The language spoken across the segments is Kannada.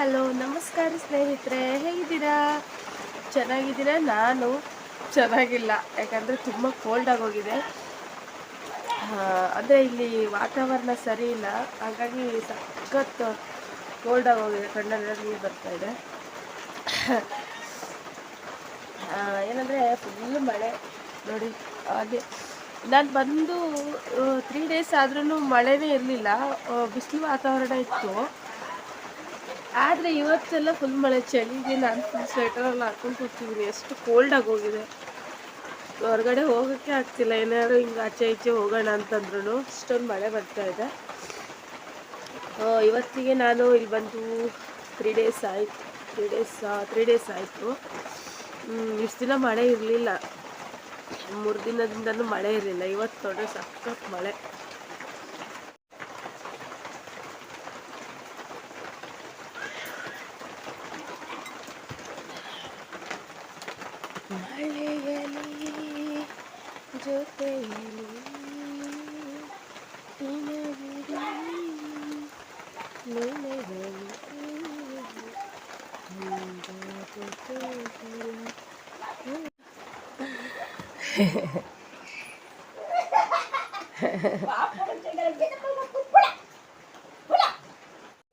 ಹಲೋ, ನಮಸ್ಕಾರ ಸ್ನೇಹಿತರೆ, ಹೇಗಿದ್ದೀರಾ? ಚೆನ್ನಾಗಿದ್ದೀರಾ? ನಾನು ಚೆನ್ನಾಗಿಲ್ಲ, ಯಾಕಂದರೆ ತುಂಬ ಕೋಲ್ಡ್ ಆಗೋಗಿದೆ. ಅಂದರೆ ಇಲ್ಲಿ ವಾತಾವರಣ ಸರಿ ಇಲ್ಲ, ಹಾಗಾಗಿ ಸಖತ್ ಕೋಲ್ಡ್ ಆಗೋಗಿದೆ, ಕಣ್ಣಲ್ಲಿ ನೀರು ಬರ್ತಾ ಇದೆ. ಏನಂದರೆ ಫುಲ್ ಮಳೆ, ನೋಡಿ, ಹಾಗೆ. ನಾನು ಬಂದು ತ್ರೀ ಡೇಸ್ ಆದ್ರೂ ಮಳೆನೇ ಇರಲಿಲ್ಲ ಬಿಸಿಲು ವಾತಾವರಣ ಇತ್ತು. ಆದರೆ ಇವತ್ತೆಲ್ಲ ಫುಲ್ ಮಳೆ, ಚಳಿಗೆ ನಾನು ಫುಲ್ ಸ್ವೆಟರೆಲ್ಲ ಹಾಕೊಂಡು ಕೂತಿದ್ದೀನಿ ಎಷ್ಟು ಕೋಲ್ಡ್ ಆಗೋಗಿದೆ ಹೊರಗಡೆ ಹೋಗೋಕ್ಕೆ ಆಗ್ತಿಲ್ಲ. ಏನಾದ್ರು ಹಿಂಗೆ ಆಚೆ ಈಚೆ ಹೋಗೋಣ ಅಂತಂದ್ರೂ ಇಷ್ಟೊಂದು ಮಳೆ ಬರ್ತಾ ಇದೆ. ಇವತ್ತಿಗೆ ನಾನು ಇಲ್ಲಿ ಬಂದು ತ್ರೀ ಡೇಸ್ ಆಯಿತು. ತ್ರೀ ಡೇಸ್ ತ್ರೀ ಡೇಸ್ ಆಯಿತು. ಇಷ್ಟು ದಿನ ಮಳೆ ಇರಲಿಲ್ಲ. ಮೂರು ದಿನದಿಂದಲೂ ಮಳೆ ಇರಲಿಲ್ಲ. ಇವತ್ತು ನೋಡ್ರೆ ಸಖತ್ ಮಳೆ. ಮಳೆಯಲಿ ಜೊತೆಯಲಿ ನಿನಗಿರಿ ನೆನೆಯಲಿ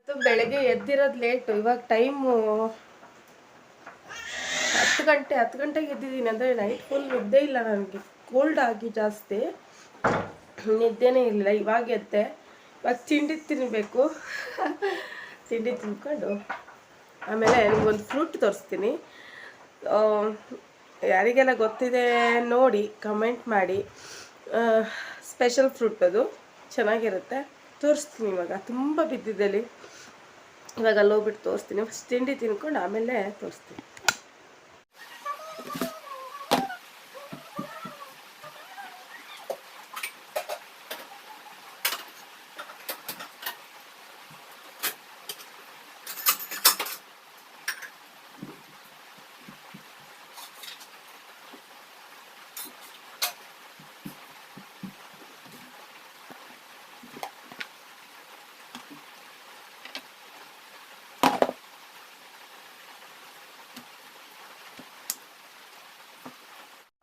ಇವತ್ತು ಬೆಳಗ್ಗೆ ಎದ್ದಿರೋದು ಲೇಟು ಇವಾಗ ಟೈಮು ಹತ್ತು ಗಂಟೆ, ಹತ್ತು ಗಂಟೆಗೆ ಎದ್ದಿದ್ದೀನಿ ಅಂದರೆ ನೈಟ್ ಫುಲ್ ನಿದ್ದೆ ಇಲ್ಲ ನನಗೆ. ಕೋಲ್ಡ್ ಆಗಿ ಜಾಸ್ತಿ. ನಿದ್ದೆನೇ ಇರಲಿಲ್ಲ. ಇವಾಗ ಎದ್ದೆ. ಇವಾಗ ತಿಂಡಿ ತಿನ್ನಬೇಕು ತಿಂಡಿ ತಿನ್ಕೊಂಡು ಆಮೇಲೆ ನಿಮ್ಗೊಂದು ಫ್ರೂಟ್ ತೋರಿಸ್ತೀನಿ. ಯಾರಿಗೆಲ್ಲ ಗೊತ್ತಿದೆ ನೋಡಿ ಕಮೆಂಟ್ ಮಾಡಿ. ಸ್ಪೆಷಲ್ ಫ್ರೂಟ್ ಅದು. ಚೆನ್ನಾಗಿರುತ್ತೆ. ತೋರಿಸ್ತೀನಿ ಇವಾಗ. ತುಂಬ ಬಿದ್ದಿದ್ದಲ್ಲಿ ಇವಾಗ ಅಲ್ಲಿ ಹೋಗ್ಬಿಟ್ಟು ತೋರಿಸ್ತೀನಿ. ಫಸ್ಟ್ ತಿಂಡಿ ತಿನ್ಕೊಂಡು ಆಮೇಲೆ ತೋರಿಸ್ತೀನಿ.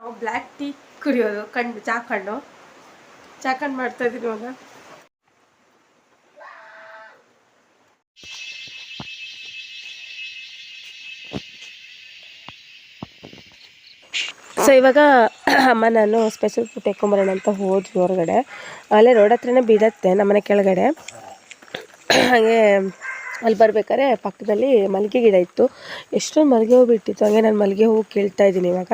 ನಾವು ಬ್ಲ್ಯಾಕ್ ಟೀ ಕುಡಿಯೋದು ಕಣ್ಣು ಚಾಕಣ್ಣು ಮಾಡ್ತಾ ಇದ್ದೀನಿ ಇವಾಗ. ಸೊ ಇವಾಗ ಅಮ್ಮ ನಾನು ಸ್ಪೆಷಲ್ ಫುಡ್ ಎಕ್ಕೊಂಬರೋಣ ಅಂತ ಹೋದ್ವಿ ಹೊರಗಡೆ. ಅಲ್ಲೇ ರೋಡ್ ಹತ್ರನೇ ಬಿಡತ್ತೆ ನಮ್ಮನೆ ಕೆಳಗಡೆ. ಹಾಗೆ ಅಲ್ಲಿ ಬರ್ಬೇಕಾದ್ರೆ ಪಕ್ಕದಲ್ಲಿ ಮಲ್ಲಿಗೆ ಗಿಡ ಇತ್ತು. ಎಷ್ಟೊಂದು ಮಲ್ಲಿಗೆ ಹೂ ಬಿಟ್ಟಿತ್ತು. ಹಾಗೆ ನಾನು ಮಲ್ಲಿಗೆ ಹೂ ಕೇಳ್ತಾ ಇದ್ದೀನಿ ಇವಾಗ.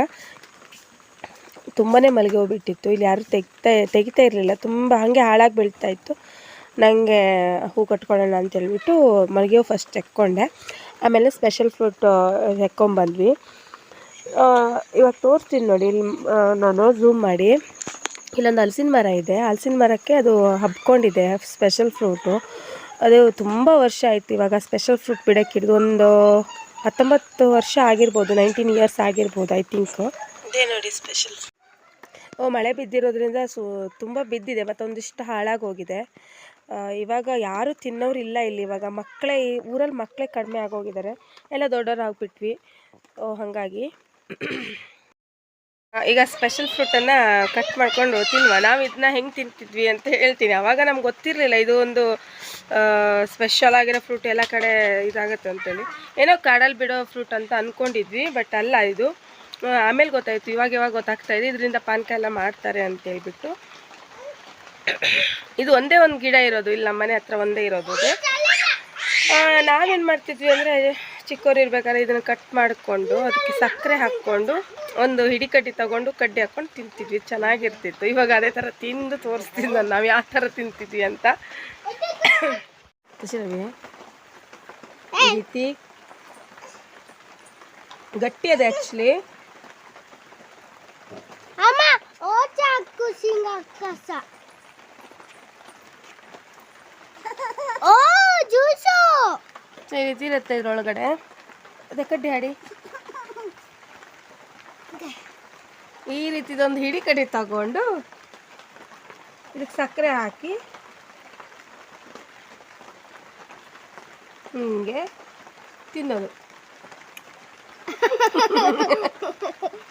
ತುಂಬಾ ಮಲಗಿ ಹೋಗ್ಬಿಟ್ಟಿತ್ತು. ಬಿಟ್ಟಿತ್ತು ಇಲ್ಲಿ ಯಾರು ತೆಗಿತಾ ತೆಗಿತಾ ಇರಲಿಲ್ಲ. ತುಂಬ ಹಾಗೆ ಹಾಳಾಗಿ ಬೀಳ್ತಾ ಇತ್ತು. ನನಗೆ ಹೂ ಕಟ್ಕೊಳ್ಳೋಣ ಅಂತ ಹೇಳ್ಬಿಟ್ಟು ಮಲ್ಲಿಗೆ ಹೂ ಫಸ್ಟ್ ತೆಕ್ಕೊಂಡೆ. ಆಮೇಲೆ ಸ್ಪೆಷಲ್ ಫ್ರೂಟ್ ತೆಕ್ಕೊಂಬಂದ್ವಿ. ಇವಾಗ ತೋರಿಸ್ತೀನಿ ನೋಡಿ. ಇಲ್ಲಿ ನಾನು ಝೂಮ್ ಮಾಡಿ. ಇಲ್ಲೊಂದು ಹಲಸಿನ ಮರ ಇದೆ. ಹಲಸಿನ ಮರಕ್ಕೆ ಅದು ಹಬ್ಕೊಂಡಿದೆ ಸ್ಪೆಷಲ್ ಫ್ರೂಟು ಅದು ತುಂಬ ವರ್ಷ ಆಯಿತು ಇವಾಗ ಸ್ಪೆಷಲ್ ಫ್ರೂಟ್ ಬಿಡೋಕ್ಕೆ ಹಿಡಿದು ಒಂದು ಹತ್ತೊಂಬತ್ತು ವರ್ಷ ಆಗಿರ್ಬೋದು ನೈನ್ಟೀನ್ ಇಯರ್ಸ್ ಆಗಿರ್ಬೋದು ಐ ಥಿಂಕ್ ನೋಡಿ ಸ್ಪೆಷಲ್ ಮಳೆ ಬಿದ್ದಿರೋದ್ರಿಂದ ಸು ತುಂಬ ಬಿದ್ದಿದೆ ಮತ್ತೊಂದಿಷ್ಟು ಹಾಳಾಗಿ ಹೋಗಿದೆ. ಆ, ಇವಾಗ ಯಾರು ತಿನ್ನೋರು ಇಲ್ಲ ಇಲ್ಲಿ ಇವಾಗ ಮಕ್ಕಳೇ ಈ ಊರಲ್ಲಿ ಮಕ್ಕಳೇ ಕಡಿಮೆ ಆಗೋಗಿದ್ದಾರೆ ಎಲ್ಲ ದೊಡ್ಡವ್ರು ಆಗಿಬಿಟ್ವಿ. ಹಾಗಾಗಿ. ಈಗ ಸ್ಪೆಷಲ್ ಫ್ರೂಟನ್ನು ಕಟ್ ಮಾಡಿಕೊಂಡು ತಿನ್ನುವ ನಾವು ಇದನ್ನ ಹೆಂಗೆ ತಿಂತಿದ್ವಿ ಅಂತ ಹೇಳ್ತೀನಿ. ಅವಾಗ ನಮ್ಗೆ ಗೊತ್ತಿರಲಿಲ್ಲ ಇದು ಒಂದು ಸ್ಪೆಷಲ್ ಆಗಿರೋ ಫ್ರೂಟ್ ಎಲ್ಲ ಕಡೆ ಇದಾಗುತ್ತೆ ಅಂತೇಳಿ. ಏನೋ ಕಾಡಲ್ಲಿ ಬಿಡೋ ಫ್ರೂಟ್ ಅಂತ ಅಂದ್ಕೊಂಡಿದ್ವಿ ಬಟ್ ಅಲ್ಲ ಇದು. ಆಮೇಲೆ ಗೊತ್ತಾಯಿತು. ಇವಾಗ ಇವಾಗ ಗೊತ್ತಾಗ್ತಾ ಇದೆ. ಇದರಿಂದ ಪಾನಕ ಎಲ್ಲ ಮಾಡ್ತಾರೆ ಅಂತ ಹೇಳ್ಬಿಟ್ಟು. ಇದು ಒಂದೇ ಒಂದು ಗಿಡ ಇರೋದು. ಇಲ್ಲಿ ನಮ್ಮನೆ ಹತ್ರ ಒಂದೇ ಇರೋದು ನಾವೇನು ಮಾಡ್ತಿದ್ವಿ ಅಂದರೆ ಚಿಕ್ಕವ್ರು ಇರ್ಬೇಕಾದ್ರೆ ಇದನ್ನು ಕಟ್ ಮಾಡಿಕೊಂಡು, ಅದಕ್ಕೆ ಸಕ್ಕರೆ ಹಾಕ್ಕೊಂಡು, ಒಂದು ಹಿಡಿ ಕಡ್ಡಿ ತಗೊಂಡು ಕಡ್ಡಿ ಹಾಕ್ಕೊಂಡು ತಿಂತಿದ್ವಿ. ಚೆನ್ನಾಗಿರ್ತಿತ್ತು. ಇವಾಗ ಅದೇ ಥರ ತಿಂದು ತೋರಿಸ್ತೀನಿ ನಾನು ನಾವು ಯಾವ ಥರ ತಿಂತಿದ್ವಿ ಅಂತ. ಗಟ್ಟಿ ಅದೇ ಆ್ಯಕ್ಚುಲಿ ಅಮ್ಮ ಸಿಂಗ ಕಸ ಓ ಜ್ಯೂಸು ಈ ರೀತಿ ಇರುತ್ತೆ ಇದ್ರೊಳಗಡೆ. ಅದೇ ಕಡ್ಡಿ ಹಾಡಿ. ಈ ರೀತಿದೊಂದು ಹಿಡಿ ಕಡೆ ತಗೊಂಡು ಇದಕ್ಕೆ ಸಕ್ಕರೆ ಹಾಕಿ ಹಿಂಗೆ ತಿನ್ನೋದು.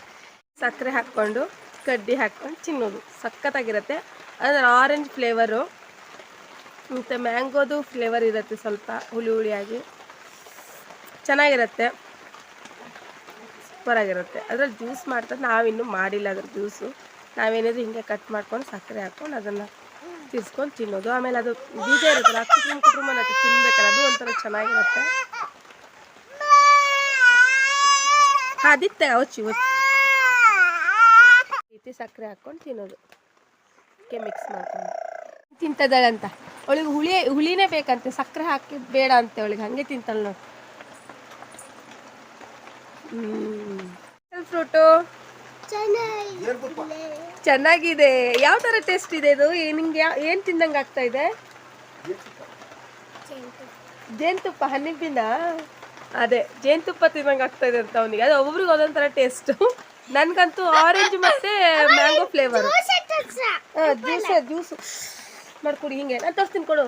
ಸಕ್ಕರೆ ಹಾಕ್ಕೊಂಡು ಕಡ್ಡಿ ಹಾಕ್ಕೊಂಡು ತಿನ್ನೋದು ಸಖತ್ತಾಗಿರುತ್ತೆ. ಅದರ ಆರೆಂಜ್ ಫ್ಲೇವರು ಮತ್ತು ಮ್ಯಾಂಗೋದು ಫ್ಲೇವರ್ ಇರುತ್ತೆ ಸ್ವಲ್ಪ ಹುಳಿ ಹುಳಿಯಾಗಿ. ಚೆನ್ನಾಗಿರುತ್ತೆ. ಸೂಪರಾಗಿರುತ್ತೆ. ಅದರಲ್ಲಿ ಜ್ಯೂಸ್ ಮಾಡ್ತಾರೆ ನಾವಿನ್ನೂ ಮಾಡಿಲ್ಲ ಅದ್ರ ಜ್ಯೂಸು ನಾವೇನಾದರೂ ಹಿಂಗೆ ಕಟ್ ಮಾಡ್ಕೊಂಡು ಸಕ್ಕರೆ ಹಾಕ್ಕೊಂಡು ಅದನ್ನು ತಿರ್ಸ್ಕೊಂಡು ತಿನ್ನೋದು. ಆಮೇಲೆ ಅದು ಬೀಜ ಇರುತ್ತಲ್ಲ ಕುಟುಂಬ ಕುಟುಂಬ ಅದು ತಿನ್ಬೇಕಲ್ಲ, ಅದು ಒಂಥರ ಚೆನ್ನಾಗಿರುತ್ತೆ. ಹಾಂ ಅದಿತ್ತೆ ಅವಚ್ಚಿ ರೀತಿ ಸಕ್ಕರೆ ಹಾಕೊಂಡು ತಿನ್ನೋದು. ಕೆ ಮಿಕ್ಸ್ ಮಾಡ್ಕೊಂಡು. ತಿಂತದಳಂತ. ಅವಳಿಗೆ ಹುಳಿ, ಹುಳಿನೇ ಬೇಕಂತೆ. ಸಕ್ಕರೆ ಹಾಕಿ ಬೇಡ ಅಂತ ಅವಳಿಗೆ. ಹಂಗೆ ತಿಂತಾಳೆ ನೋಡಿ. ಫ್ರೂಟು? ಚೆನ್ನಾಗಿ ಚೆನ್ನಾಗಿದೆ. ಯಾವ ಥರ ಟೇಸ್ಟ್ ಇದೆ ಇದು? ನಿಮ್ಗೆ ನಿಂಗೆ ಯಾ, ಏನು ತಿಂದಂಗೆ ಆಗ್ತಾ ಇದೆ? ಜೇನುತುಪ್ಪ. ಹಣ್ಣಿನ ಅದೇ. ಜೇನುತುಪ್ಪ ತಿನ್ನಂಗೆ ಆಗ್ತಾ ಇದೆ ಅಂತ ಅವನಿಗೆ. ಅದು ಒಬ್ಬೊಬ್ರಿಗೆ ಒಂದೊಂದು ಥರ ಟೇಸ್ಟು ನನಗಂತೂ ಆರೆಂಜ್ ಮತ್ತೆ ಮ್ಯಾಂಗೋ ಫ್ಲೇವರ್ ಜ್ಯೂಸ್ ಜ್ಯೂಸ್ ಮಾಡ್ಕೊಡಿ, ಹಿಂಗೆ. ನಾನು ತೋರಿಸ್ತೀನಿ ಕೊಡು.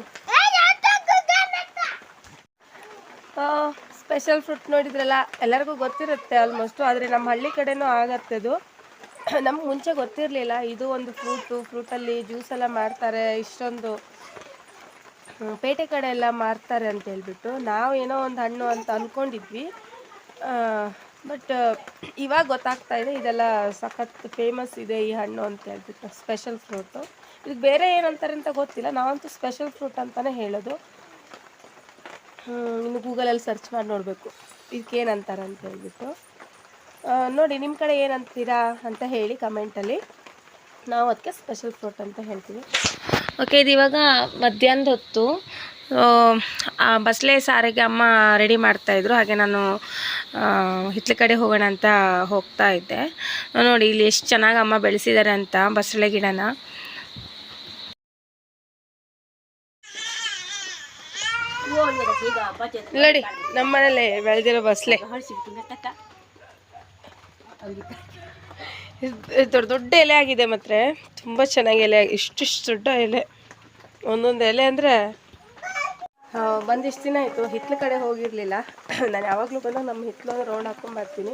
ಸ್ಪೆಷಲ್ ಫ್ರೂಟ್ ನೋಡಿದ್ರಲ್ಲ, ಎಲ್ಲರಿಗೂ ಗೊತ್ತಿರುತ್ತೆ ಆಲ್ಮೋಸ್ಟು ಆದರೆ ನಮ್ಮ ಹಳ್ಳಿ ಕಡೆನೂ ಆಗತ್ತೆ ಅದು. ನಮ್ಗೆ ಮುಂಚೆ ಗೊತ್ತಿರಲಿಲ್ಲ. ಇದು ಒಂದು ಫ್ರೂಟು ಫ್ರೂಟಲ್ಲಿ ಜ್ಯೂಸ್ ಎಲ್ಲ ಮಾಡ್ತಾರೆ, ಇಷ್ಟೊಂದು. ಪೇಟೆ ಕಡೆ ಎಲ್ಲ ಮಾರ್ತಾರೆ ಅಂತ ಹೇಳ್ಬಿಟ್ಟು. ನಾವು ಏನೋ ಒಂದು ಹಣ್ಣು ಅಂತ ಅಂದ್ಕೊಂಡಿದ್ವಿ ಬಟ್ ಇವಾಗ ಗೊತ್ತಾಗ್ತಾ ಇದೆ, ಇದೆಲ್ಲ ಸಖತ್ ಫೇಮಸ್ ಇದೆ ಈ ಹಣ್ಣು ಅಂತ ಹೇಳ್ಬಿಟ್ಟು ಸ್ಪೆಷಲ್ ಫ್ರೂಟು ಇದು ಬೇರೆ ಏನಂತಾರೆ ಅಂತ ಗೊತ್ತಿಲ್ಲ. ನಾವಂತೂ ಸ್ಪೆಷಲ್ ಫ್ರೂಟ್ ಅಂತಲೇ ಹೇಳೋದು. ಇನ್ನು ಗೂಗಲಲ್ಲಿ ಸರ್ಚ್ ಮಾಡಿ ನೋಡಬೇಕು. ಇದಕ್ಕೆ ಏನಂತಾರೆ ಅಂತ ಹೇಳ್ಬಿಟ್ಟು. ನೋಡಿ ನಿಮ್ಮ ಕಡೆ ಏನಂತೀರಾ ಅಂತ ಹೇಳಿ ಕಮೆಂಟಲ್ಲಿ ನಾವು ಅದಕ್ಕೆ ಸ್ಪೆಷಲ್ ಫ್ರೂಟ್ ಅಂತ ಹೇಳ್ತೀವಿ. ಓಕೆ ಇದು ಇವಾಗ ಮಧ್ಯಾಹ್ನದ ಹೊತ್ತು. ಬಸಳೆ ಸಾರಿಗೆ ಅಮ್ಮ ರೆಡಿ ಮಾಡ್ತಾಯಿದ್ರು ಹಾಗೆ ನಾನು ಹಿತ್ತಲ ಕಡೆ ಹೋಗೋಣ ಅಂತ ಹೋಗ್ತಾ ಇದ್ದೆ. ನೋಡಿ, ಇಲ್ಲಿ ಎಷ್ಟು ಚೆನ್ನಾಗಿ ಅಮ್ಮ ಬೆಳೆಸಿದ್ದಾರೆ ಅಂತ ಬಸಳೆ ಗಿಡನ. ನೋಡಿ ನಮ್ಮ ಮನೇಲಿ ಬೆಳೆದಿರೋ ಬಸಳೆ ದೊಡ್ಡ ದೊಡ್ಡ ಎಲೆ ಆಗಿದೆ ಮಾತ್ರ. ತುಂಬ ಚೆನ್ನಾಗಿ ಎಲೆ ಇಷ್ಟಿಷ್ಟು ದೊಡ್ಡ ಎಲೆ. ಒಂದೊಂದು ಎಲೆ ಅಂದರೆ ಬಂದಿಷ್ಟು ದಿನ ಆಯಿತು. ಹಿತ್ಲ ಕಡೆ ಹೋಗಿರಲಿಲ್ಲ. ನಾನು ಯಾವಾಗಲೂ ಬಂದಾಗ ನಮ್ಮ ಹಿತ್ತಲು ರೌಂಡ್ ಹಾಕೊಂಡು ಬರ್ತೀನಿ.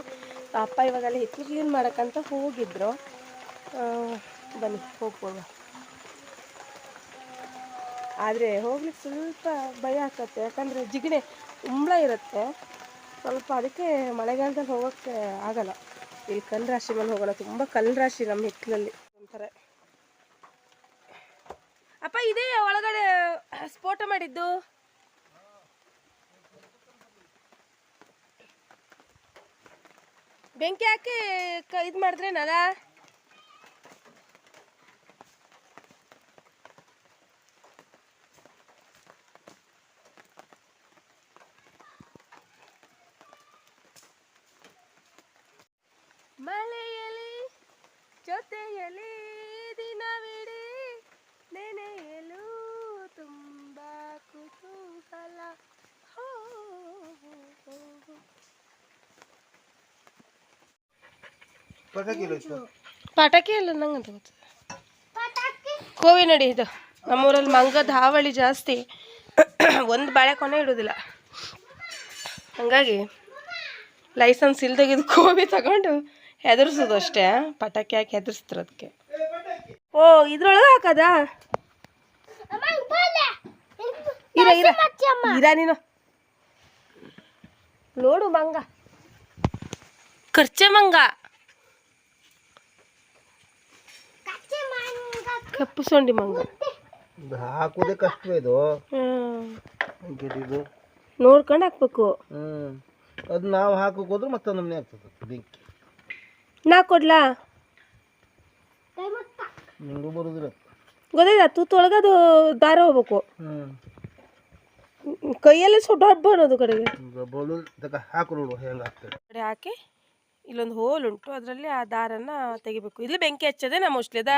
ಅಪ್ಪ ಇವಾಗ ಅಲ್ಲಿ ಹಿತ್ಲು ಕ್ಲೀನ್ ಮಾಡೋಕ್ಕಂತ ಹೋಗಿದ್ರು. ಬನ್ನಿ ಹೋಗ್ಬೋದು ಆದರೆ ಹೋಗ್ಲಿಕ್ಕೆ ಸ್ವಲ್ಪ ಭಯ ಆಗತ್ತೆ ಯಾಕಂದರೆ ಜಿಗಣೆ ಉಂಬಳ ಇರುತ್ತೆ. ಸ್ವಲ್ಪ ಅದಕ್ಕೆ ಮಳೆಗಾಲದಲ್ಲಿ ಹೋಗೋಕ್ಕೆ ಆಗಲ್ಲ. ಇಲ್ಲಿ ಕಲ್ಲು ರಾಶಿ ಮೇಲೆ ಹೋಗೋಣ. ತುಂಬ ಕಲ್ಲು ರಾಶಿ ನಮ್ಮ ಹಿತ್ತಲಲ್ಲಿ ಒಂಥರ. ಅಪ್ಪ, ಇದೇ ಒಳಗಡೆ ಸ್ಫೋಟ ಮಾಡಿದ್ದು. ಬೆಂಕಿ ಹಾಕಿ ಇದು ಮಾಡಿದ್ರೇನಲ್ಲ ಮಲೆಯಲ್ಲಿ ಜೊತೆಯಲಿ ದಿನವಿಡೀ ನೆನೆಯಲು ತುಂಬ ಕುತೂಹಲ ಹೋ, ಹೋ, ಹೋ, ಹೋ. ಪಟಾಕಿ ಅಲ್ಲ ನಂಗಂತ ಗೊತ್ತು ಕೋವಿ ನಡಿ ಇದು. ನಮ್ಮೂರಲ್ಲಿ ಮಂಗ ಧಾವಳಿ ಜಾಸ್ತಿ. ಒಂದು ಬಾಳೆ ಕೊನೆ ಇಡೋದಿಲ್ಲ. ಹಂಗಾಗಿ ಲೈಸೆನ್ಸ್ ಇಲ್ದಾಗಿದ್ದು ಕೋವಿ ತಗೊಂಡು ಹೆದರ್ಸೋದು ಅಷ್ಟೇ. ಪಟಾಕಿ ಹಾಕಿ ಹೆದರ್ಸ್ತಾರೆ ಅದಕ್ಕೆ. ಓ, ಇದ್ರೊಳಗೆ ಹಾಕದ? ಇರ ಇರ. ಇರ ನೀನು. ನೋಡು ಮಂಗ. ಖರ್ಚೆ ಮಂಗ. ಕಪ್ಪು ಸೊಂಡಿ ಮಂಗ. ಇದು ಹಾಕೋದೇ ಕಷ್ಟ ಇದು. ಹ್ಮ್ ಇದು ನೋಡ್ಕೊಂಡು ಹಾಕ್ಬೇಕು. ಹ್ಮ್ ಅದು ನಾವು ಹಾಕಕ್ಕೆ ಹೋದ್ರೆ ಮತ್ತೆ ನಮ್ಮನೆ ಆಗ್ತದೆ ಬೆಂಕಿ. ನಾ ಕೊಡ್ಲಾ? ನಿಂಗೂ ಬರೋದಿಲ್ಲ. ಗೊತ್ತಾಯ್ತಾ? ತೂತು ಒಳಗೆ ಅದು ದಾರ ಹೋಗ್ಬೇಕು. ಹ್ಮ್ ಕೈಯಲ್ಲೇ ಸುಟ್ಟು ಹಬ್ಬ ಕಡೆಗೆ. ಬೋಲು ತಕ ಹಾಕು ನೋಡು ಹೆಂಗೆ ಆಗ್ತದೆ ಕಡೆ ಹಾಕಿ ಇಲ್ಲೊಂದು ಹೋಲ್ ಉಂಟು ಅದರಲ್ಲಿ ಆ ದಾರನ್ನ ತೆಗಿಬೇಕು. ಇಲ್ಲಿ ಬೆಂಕಿ ಹಚ್ಚದೆ ನಾ ಮೋಸ್ಟ್ಲಿ ಅದ?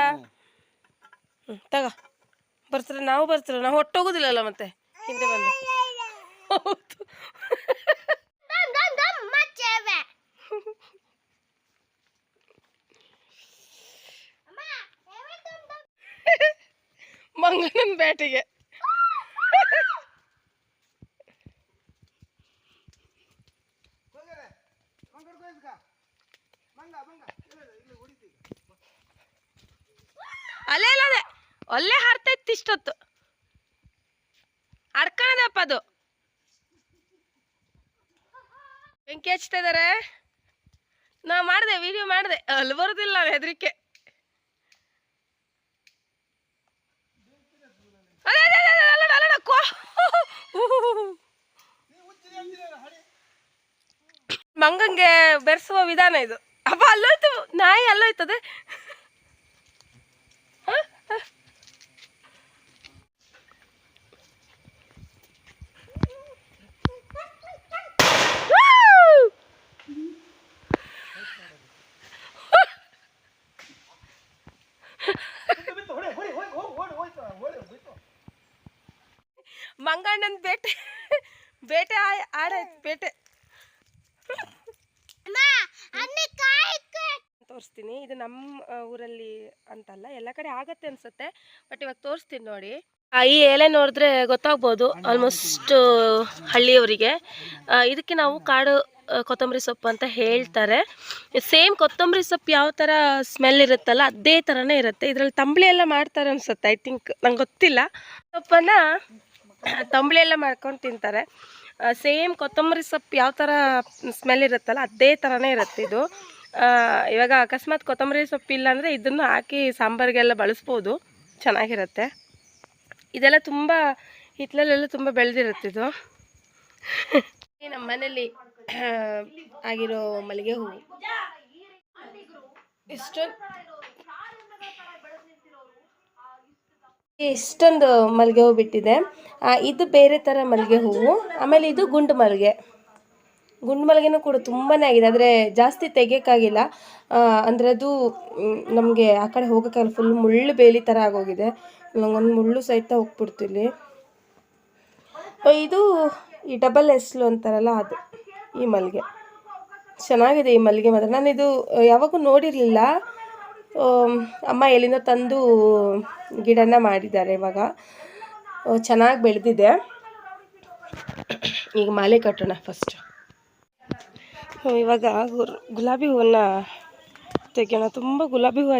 ಹ್ಞೂ ತಗ. ಬರ್ತಾರೆ? ನಾವು ಬರ್ತಾರೆ? ನಾವು ಹೊಟ್ಟೋಗೋದಿಲ್ಲಲ್ಲ ಮತ್ತೆ? ಹಿಂದೆ ಬಂದು. ಹೌದು. ಬೇಟೆಗೆ ಅಲ್ಲೇ ಇಲ್ಲ ಅಲ್ಲೇ ಹಾರ್ತೈತಿ ಇಷ್ಟೊತ್ತು. ಅಡ್ಕಣದಪ್ಪ ಅದು. ಬೆಂಕಿ ಹಚ್ತಾ ಇದಾರೆ. ನಾ ಮಾಡಿದೆ ವಿಡಿಯೋ ಮಾಡಿದೆ. ಅಲ್ಲಿ ಬರೋದಿಲ್ಲ ಹೆದರಿಕೆ. ಮಂಗಂಗೆ ಬೆರೆಸುವ ವಿಧಾನ ಇದು. ಅಪ್ಪ, ಅಲ್ಲೋಯ್ತು. ನಾಯಿ ಅಲ್ಲೋಯ್ತದೆ. ಮಂಗಣ್ಣನ ಬೇಟೆ ಬೇಟೆ ಆಡಾಯ್ತು ಬೇಟೆ. ತೋರಿಸ್ತೀನಿ. ಇದು ನಮ್ಮ ಊರಲ್ಲಿ ಅಂತಲ್ಲ ಎಲ್ಲ ಕಡೆ ಆಗತ್ತೆ ಅನ್ಸುತ್ತೆ ಬಟ್ ಇವಾಗ ತೋರಿಸ್ತೀನಿ ನೋಡಿ. ಈ ಎಲೆ ನೋಡಿದ್ರೆ ಗೊತ್ತಾಗ್ಬೋದು ಆಲ್ಮೋಸ್ಟ್ ಹಳ್ಳಿಯವರಿಗೆ. ಇದಕ್ಕೆ ನಾವು ಕಾಡು ಕೊತ್ತಂಬರಿ ಸೊಪ್ಪು ಅಂತ ಹೇಳ್ತಾರೆ. ಸೇಮ್ ಕೊತ್ತಂಬರಿ ಸೊಪ್ಪು ಯಾವ ಥರ ಸ್ಮೆಲ್ ಇರುತ್ತಲ್ಲ ಅದೇ ಥರನೇ ಇರುತ್ತೆ. ಇದರಲ್ಲಿ ತಂಬಳಿ ಎಲ್ಲ ಮಾಡ್ತಾರೆ ಅನ್ಸುತ್ತೆ ಐ ಥಿಂಕ್ ನಂಗೆ ಗೊತ್ತಿಲ್ಲ. ಸೊಪ್ಪನ್ನು ತಂಬಳಿ ಎಲ್ಲ ಮಾಡ್ಕೊಂಡು ತಿಂತಾರೆ. ಸೇಮ್ ಕೊತ್ತಂಬರಿ ಸೊಪ್ಪು ಯಾವ ಥರ ಸ್ಮೆಲ್ ಇರುತ್ತಲ್ಲ ಅದೇ ಥರನೇ ಇರುತ್ತೆ ಇದು. ಇವಾಗ ಅಕಸ್ಮಾತ್ ಕೊತ್ತಂಬರಿ ಸೊಪ್ಪು ಇಲ್ಲ ಅಂದರೆ ಇದನ್ನು ಹಾಕಿ ಸಾಂಬಾರಿಗೆಲ್ಲ ಬಳಸ್ಬೋದು. ಚೆನ್ನಾಗಿರುತ್ತೆ. ಇದೆಲ್ಲ ತುಂಬ ಹಿತ್ತಲಲ್ಲೆಲ್ಲ ತುಂಬ ಬೆಳೆದಿರುತ್ತೆ ಇದು. ನಮ್ಮ ಮನೇಲಿ ಆಗಿರೋ ಮಲ್ಲಿಗೆ ಹೂವು. ಇಷ್ಟೊಂದು ಇಷ್ಟೊಂದು ಮಲ್ಲಿಗೆ ಹೂವು ಬಿಟ್ಟಿದೆ. ಇದು ಬೇರೆ ಥರ ಮಲ್ಲಿಗೆ ಹೂವು. ಆಮೇಲೆ ಇದು ಗುಂಡು ಮಲ್ಲಿಗೆ ಗುಂಡು ಮಲ್ಲಿಗೆನೂ ಕೂಡ ತುಂಬಾ ಆಗಿದೆ. ಆದರೆ ಜಾಸ್ತಿ ತೆಗಿಯೋಕ್ಕಾಗಿಲ್ಲ. ಅಂದರೆ ಅದು ನಮಗೆ ಆ ಕಡೆ ಹೋಗೋಕ್ಕಾಗಲ್ಲ. ಫುಲ್ ಮುಳ್ಳು ಬೇಲಿ ಥರ ಆಗೋಗಿದೆ. ನಂಗೊಂದು ಮುಳ್ಳು ಸಹಿತ ಹೋಗ್ಬಿಡ್ತು ಇಲ್ಲಿ. ಇದು ಈ ಡಬಲ್ ಎಸ್ಲು ಅಂತಾರಲ್ಲ, ಅದು ಈ ಮಲ್ಲಿಗೆ ಚೆನ್ನಾಗಿದೆ ಈ ಮಲ್ಲಿಗೆ ಮಾತ್ರ. ನಾನು ಇದು ಯಾವಾಗೂ ನೋಡಿರಲಿಲ್ಲ. ಅಮ್ಮ ಎಲ್ಲಿಂದ ತಂದು ಗಿಡನ ಮಾಡಿದ್ದಾರೆ ಇವಾಗ. ಚೆನ್ನಾಗಿ ಬೆಳೆದಿದೆ. ಈಗ ಮಾಲೆ ಕಟ್ಟೋಣ ಫಸ್ಟ್ ಇವಾಗ ಗುಲಾಬಿ ಹೂವನ್ನು ತೆಗೆಯೋಣ. ತುಂಬ ಗುಲಾಬಿ ಹೂವು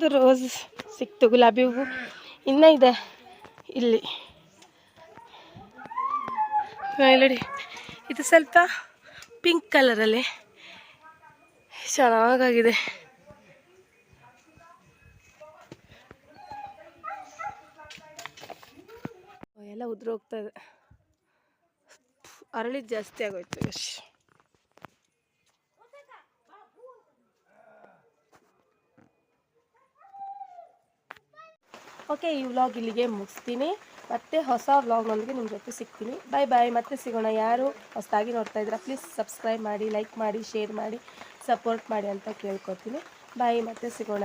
ಒಂದು ರೋಸ್ ಸಿಕ್ತು, ಗುಲಾಬಿ ಹೂವು. ಇನ್ನೂ ಇದೆ ಇಲ್ಲಿ. ನೋಡಿ. ಇದು ಸ್ವಲ್ಪ ಪಿಂಕ್ ಕಲರಲ್ಲಿ ಚೆನ್ನಾಗಾಗಿದೆ. ಎಲ್ಲ ಉದುರು ಹೋಗ್ತಾ ಇದೆ. ಅರಳಿದ್ದು ಜಾಸ್ತಿ ಆಗೋಯ್ತು, ಯಶ್. ಓಕೆ, ಈ ವ್ಲಾಗ್ ಇಲ್ಲಿಗೆ ಮುಗಿಸ್ತೀನಿ. ಮತ್ತೆ ಹೊಸ ವ್ಲಾಗ್ನೊಂದಿಗೆ ನಿಮ್ಮ ಜೊತೆ ಸಿಗ್ತೀನಿ. ಬಾಯ್ ಬಾಯ್ ಮತ್ತೆ ಸಿಗೋಣ. ಯಾರು ಹೊಸದಾಗಿ ನೋಡ್ತಾ ಇದ್ದೀರಾ ಪ್ಲೀಸ್ ಸಬ್ಸ್ಕ್ರೈಬ್ ಮಾಡಿ ಲೈಕ್ ಮಾಡಿ ಶೇರ್ ಮಾಡಿ ಸಪೋರ್ಟ್ ಮಾಡಿ ಅಂತ ಕೇಳ್ಕೊತೀನಿ. ಬಾಯ್ ಮತ್ತೆ ಸಿಗೋಣ.